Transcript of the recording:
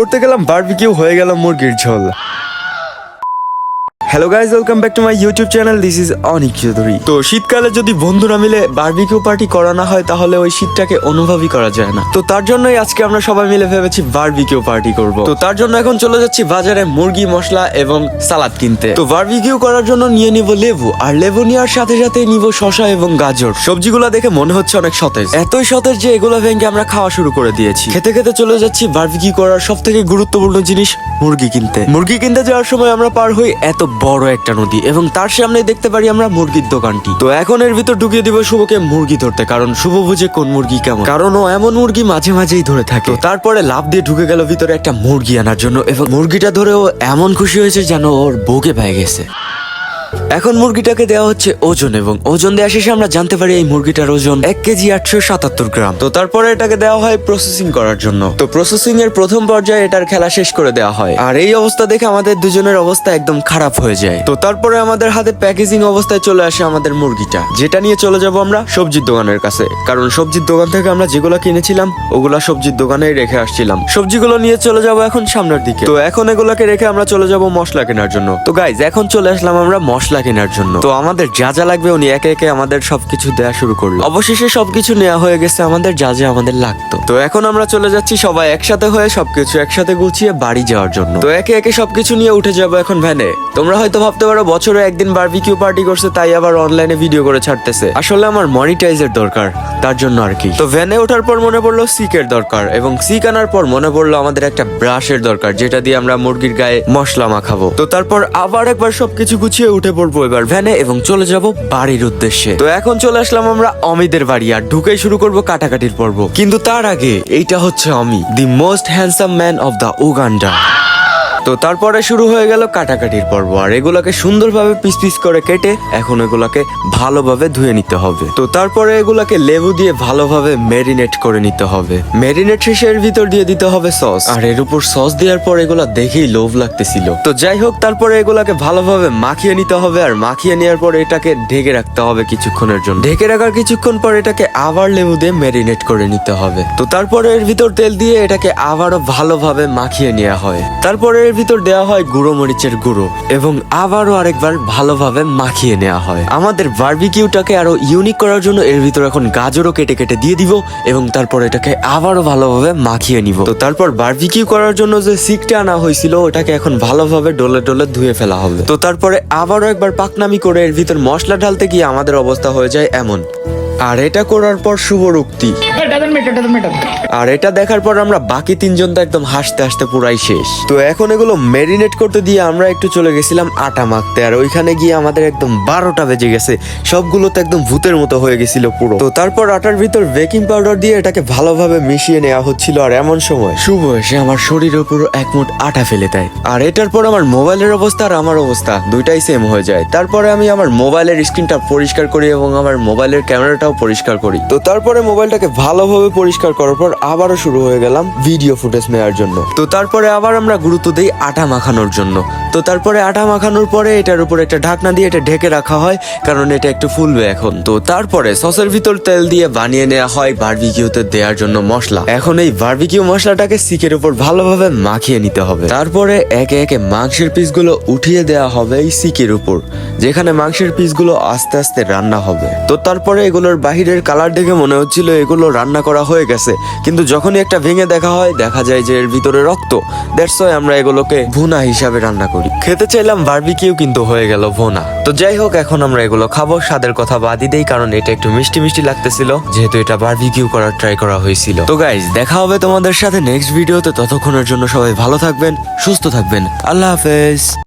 করতে গেলাম বারবিকিউ হয়ে গেল মুরগির ঝোল। Hello guys welcome back to my YouTube channel this is Anik Chowdhury তো শীতকালে যদি বন্ধুরা মিলে বার্বিকিউ পার্টি করা না হয়, তাহলে ওই শীতটাকে অনুভবই করা যায় না। তো তার জন্যই আজকে আমরা সবাই মিলে ভেবেছি বারবিকিউ পার্টি করব। তো তার জন্য এখন চলে যাচ্ছি বাজারে মুরগি, মশলা এবং সালাদ কিনতে। তো বারবিকিউ করার জন্য নিয়ে নিব লেবু, আর লেবু নেওয়ার সাথে সাথে নিব শশা এবং গাজর। সবজিগুলো দেখে মনে হচ্ছে অনেক সতেজ। এতই সতেজ যে এগুলো ভেঙে আমরা খাওয়া শুরু করে দিয়েছি। খেতে খেতে চলে যাচ্ছি বারবিকিউ করার সব থেকে গুরুত্বপূর্ণ জিনিস, মুরগি কিনতে। মুরগি কিনতে যাওয়ার সময় আমরা পার হই এত বড় একটা নদী এবং তার সামনে দেখতে পারি আমরা মুরগির দোকানটি। তো এখন এর ভিতর ঢুকিয়ে দিব শুভকে মুরগি ধরতে, কারণ শুভ বুঝে কোন মুরগি কেমন। কারণ ও এমন মুরগি মাঝে মাঝেই ধরে থাকে। তারপরে লাভ দিয়ে ঢুকে গেল ভিতরে একটা মুরগি আনার জন্য এবং মুরগিটা ধরে ও এমন খুশি হয়েছে যেন ওর বুকে পেয়ে গেছে। এখন মুরগিটাকে দেওয়া হচ্ছে ওজন এবং ওজন দেওয়া শেষে আমরা জানতে পারি এই মুরগিটার ওজন এক কেজি আটশো সাতাত্তর গ্রাম। তো তারপরে এটাকে দেওয়া হয় প্রসেসিং করার জন্য। তো প্রসেসিং এর প্রথম পর্যায়ে এটার খেলা শেষ করে দেওয়া হয়। আর এই অবস্থা দেখে আমাদের দুজনের অবস্থা একদম খারাপ হয়ে যায়। তো তারপরে আমাদের হাতে প্যাকেজিং অবস্থায় চলে আসে আমাদের মুরগিটা। যেটা নিয়ে চলে যাব আমরা সবজির দোকানের কাছে। কারণ সবজির দোকান থেকে আমরা যেগুলো কিনেছিলাম, ওগুলা সবজির দোকানেই রেখে আসছিলাম। সবজিগুলো নিয়ে চলে যাব এখন সামনের দিকে। তো এখন এগুলোকে রেখে আমরা চলে যাব মশলা কেনার জন্য। তো গাইজ এখন চলে আসলাম আমরা মশলা কেনার জন্য। তো আমাদের যা যা লাগবে উনি একে একে আমাদের সবকিছু দেয়া শুরু করল। অবশেষে সবকিছু নেওয়া হয়ে গেছে, আমাদের যা যা আমাদের লাগতো। তো এখন আমরা চলে যাচ্ছি সবাই একসাথে হয়ে সবকিছু একসাথে গুছিয়ে বাড়ি যাওয়ার জন্য। তো একে একে সবকিছু নিয়ে উঠে যাব এখন ভ্যানে। তোমরা হয়তো ভাবতে পারো, বছরে একদিন বারবিকিউ পার্টি করছে, তাই আবার অনলাইনে ভিডিও করে ছাড়তেছে। আসলে আমার মনিটাইজের দরকার, তার জন্য আর কি। তো ভ্যানে ওঠার পর মনে পড়ল সিকের দরকার, এবং সিক আনার পর মনে পড়ল আমাদের একটা ব্রাশের দরকার, যেটা দিয়ে আমরা মুরগির গায়ে মশলা মাখাবো। তো তারপর আবার একবার সবকিছু গুছিয়ে উঠে পড়ব। এবার ভ্যানে এবং চলে যাব বাড়ির উদ্দেশ্যে। তো এখন চলে আসলাম আমরা অমিদের বাড়ি আর ঢুকেই শুরু করব কাটাকাটির পর্ব। কিন্তু তার আগে এইটা হচ্ছে Omi the most handsome man of the Uganda তো তারপরে শুরু হয়ে গেল কাটাকাটির পর্ব। আর এগুলাকে সুন্দরভাবে পিস পিস করে কেটে এখন এগুলাকে ভালোভাবে ধুয়ে নিতে হবে। তো তারপরে এগুলাকে লেবু দিয়ে ভালোভাবে ম্যারিনেট করে নিতে হবে। ম্যারিনেট শেষে এর ভিতর দিয়ে দিতে হবে সস। আর এর উপর সস দেওয়ার পর এগুলা দেখেই লোভ লাগতেছিল। তো যাই হোক, তারপরে এগুলাকে ভালোভাবে মাখিয়ে নিতে হবে। আর মাখিয়ে নেওয়ার পর এটাকে ঢেকে রাখতে হবে কিছুক্ষণের জন্য। ঢেকে রাখার কিছুক্ষণ পর এটাকে আবার লেবু দিয়ে ম্যারিনেট করে নিতে হবে। তো তারপরে এর ভিতর তেল দিয়ে এটাকে আবারও ভালোভাবে মাখিয়ে নেওয়া হয়। তারপরে এর ভিতর দেওয়া হয় গুঁড়ো মরিচের গুঁড়ো এবং আবারও আরেকবার ভালোভাবে মাখিয়ে নেওয়া হয়। আমাদের বার্বিকিউটাকে আরও ইউনিক করার জন্য এর ভিতর এখন গাজরও কেটে কেটে দিয়ে দিব এবং তারপর এটাকে আবারও ভালোভাবে মাখিয়ে নিব। তো তারপর বার্বিকিউ করার জন্য যে সিকটা আনা হয়েছিল, ওটাকে এখন ভালোভাবে ডলে ডলে ধুয়ে ফেলা হবে। তো তারপরে আবারও একবার পাকনামি করে এর ভিতর মশলা ঢালতে গিয়ে আমাদের অবস্থা হয়ে যায় এমন। আর এটা করার পর শুভ উক্তি. আর এটা দেখার পর আমরা বাকি তিনজন তো একদম হাসতে হাসতে পুরাই শেষ। তো এখন এগুলো মেরিনেট করতে দিয়ে আমরা একটু চলে গেছিলাম আটা মাখতে আর ওইখানে গিয়ে আমাদের একদম বারোটা বেজে গেছে। সবগুলো তো একদম ভূতের মতো হয়ে গেছিল পুরো। তো তারপর আটার ভিতর বেকিং পাউডার দিয়ে এটাকে ভালোভাবে মিশিয়ে নেওয়া হচ্ছিল আর এমন সময় শুভ এসে আমার শরীরের পুরো এক মুঠ আটা ফেলে দেয়। আর এটার পর আমার মোবাইলের অবস্থা আর আমার অবস্থা দুইটাই সেম হয়ে যায়। তারপরে আমি আমার মোবাইলের স্ক্রিনটা পরিষ্কার করি এবং আমার মোবাইলের ক্যামেরাটাও পরিষ্কার করি। তো তারপরে মোবাইলটাকে ভালোভাবে পরিষ্কার করার পর আবারও শুরু হয়ে গেলাম ভিডিও ফুটেজ নেওয়ার জন্য। তো তারপরে আবার আমরা গুরুত্ব দিই আটা মাখানোর জন্য। তো তারপরে আটা মাখানোর পরে এটার উপর একটা ঢাকনা দিয়ে এটা ঢেকে রাখা হয়, কারণ এটা একটু ফুলবে এখন। তো তারপরে সসের ভিতর তেল দিয়ে বানিয়ে নেওয়া হয় বারবিকিউতে দেওয়ার জন্য মশলা। এখন এই বার্বিকিউ মশলাটাকে সিকের উপর ভালোভাবে মাখিয়ে নিতে হবে। তারপরে একে একে মাংসের পিসগুলো উঠিয়ে দেওয়া হবে এই সিকের উপর, যেখানে মাংসের পিসগুলো আস্তে আস্তে রান্না হবে। তো তারপরে এগুলোর বাহিরের কালার দেখে মনে হচ্ছিল এগুলো রান্না করা হয়ে গেছে, কিন্তু যখনই একটা ভেঙে দেখা হয়, দেখা যায় যে এর ভিতরে রক্ত। দ্যাটস আমরা এগুলোকে ভুনা হিসাবে রান্না করি। খেতে চাইলাম বারবিকিউ কিন্তু হয়ে গেল ভোনা। তো যাই হোক, এখন আমরা এগুলো খাব। স্বাদের কথা বাদই দেই, কারণ এটা একটু মিষ্টি মিষ্টি লাগতেছিল, যেহেতু এটা বারবিকিউ করার ট্রাই করা হয়েছিল। তো গাইজ দেখা হবে তোমাদের সাথে নেক্সট ভিডিওতে ততক্ষণের জন্য সবাই ভালো থাকবেন, সুস্থ থাকবেন। আল্লাহ হাফেজ।